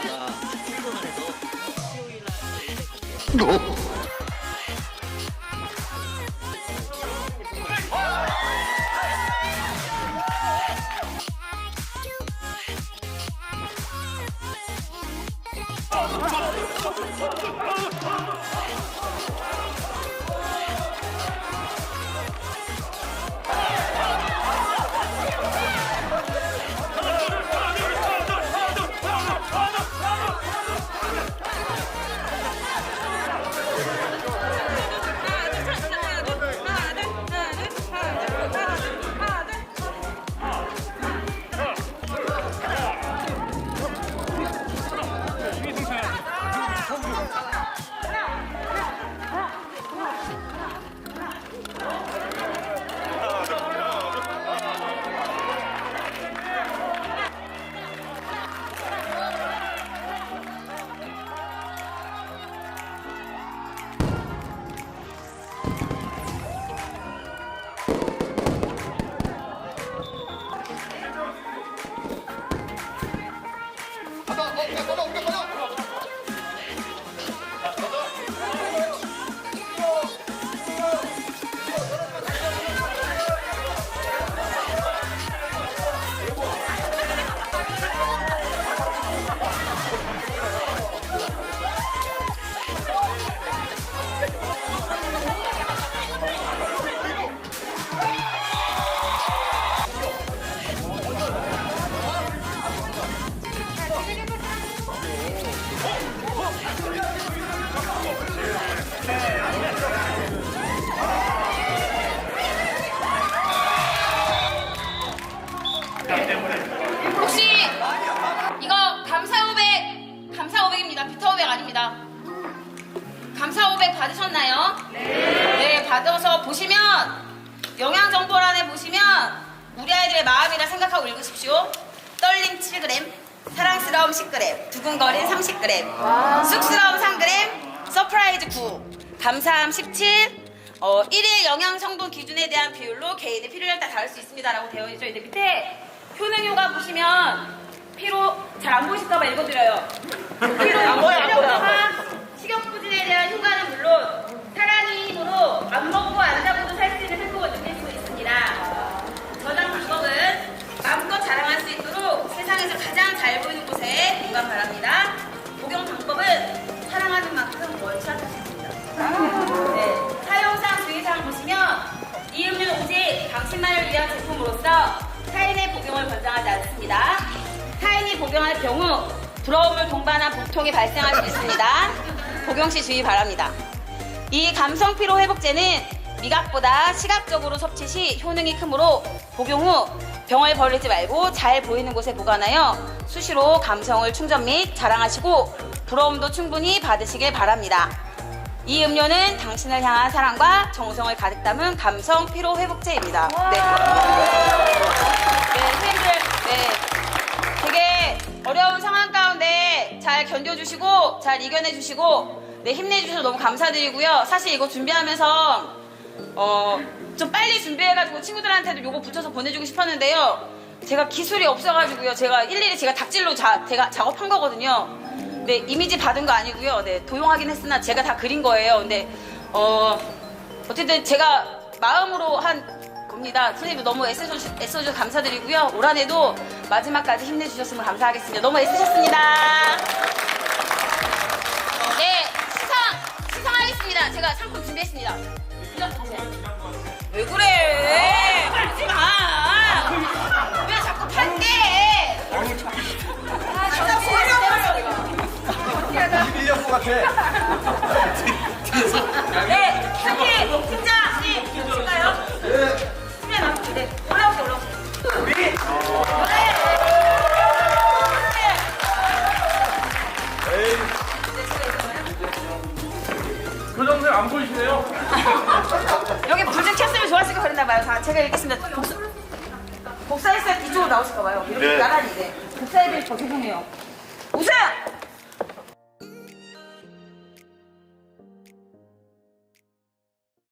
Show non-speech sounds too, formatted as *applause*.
제가 출근해서 수요일 날혹 감사 500입니다. 비타 500 아닙니다. 감사 500 받으셨나요? 네. 받아서 보시면 영양 정보란에 보시면 우리 아이들의 마음이라 생각하고 읽으십시오. 떨림 7g, 사랑스러움 10g, 두근거림 30g, 쑥스러움 3g, 서프라이즈 9, 감사함 17, 어, 1일 영양 성분 기준에 대한 비율로 개인의 필요량에 따라 다를 수 있습니다라고 되어 있죠. 근데 밑에 효능 효과 보시면 피로 잘 안 보이실까봐 읽어드려요. 피로 안 보여, 안 보여. 식욕 부진에 대한 효과는 물론 사랑의 힘으로 안 먹고 안 자고도 살 수 있는 행복을 느낄 수 있습니다. 저장 방법은 마음껏 자랑할 수 있도록 세상에서 가장 잘 보이는 곳에 보관 바랍니다. 복용 방법은 사랑하는 만큼 원샷할 수 있습니다. 네, 사용상 주의사항 보시면 이 음료는 오직 당신만을 위한 제품으로서 타인의 복용을 권장하지 않습니다. 타인이 복용할 경우 부러움을 동반한 복통이 발생할 수 있습니다. 복용 시 주의 바랍니다. 이 감성 피로 회복제는 미각보다 시각적으로 섭취 시 효능이 크므로 복용 후 병을 벌리지 말고 잘 보이는 곳에 보관하여 수시로 감성을 충전 및 자랑하시고 부러움도 충분히 받으시길 바랍니다. 이 음료는 당신을 향한 사랑과 정성을 가득 담은 감성 피로 회복제입니다. 네. 네, 선생님들, 네. 되게 어려운 상황 가운데 잘 견뎌주시고, 잘 이겨내주시고, 네, 힘내주셔서 너무 감사드리고요. 사실 이거 준비하면서, 어, 좀 빨리 준비해가지고 친구들한테도 요거 붙여서 보내주고 싶었는데요. 제가 기술이 없어가지고요. 제가 일일이 제가 닭질로 자, 제가 작업한 거거든요. 네, 이미지 받은 거 아니고요. 네, 도용하긴 했으나 제가 다 그린 거예요. 근데, 어, 어쨌든 제가 마음으로 한 겁니다. 선생님도 너무 애써주, 애써주셔서 감사드리고요. 올 한 해도 마지막까지 힘내주셨으면 감사하겠습니다. 너무 애쓰셨습니다. 네, 시상, 시상하겠습니다. 제가 상품 준비했습니다. 왜 그래? 그러지 마! 왜 자꾸 판대? 아, 진짜 소리야, 밀려고 같아. 안 보이시네요? *laughs* 여기 불좀 켰으면 좋았을 거 그랬나 봐요. 다 제가 읽겠습니다. 복사, 복사했어요. 이쪽으로 나오실까 봐요. 이렇게 네. 나란히 네. 복사해드릴 더 죄송해요. 우승!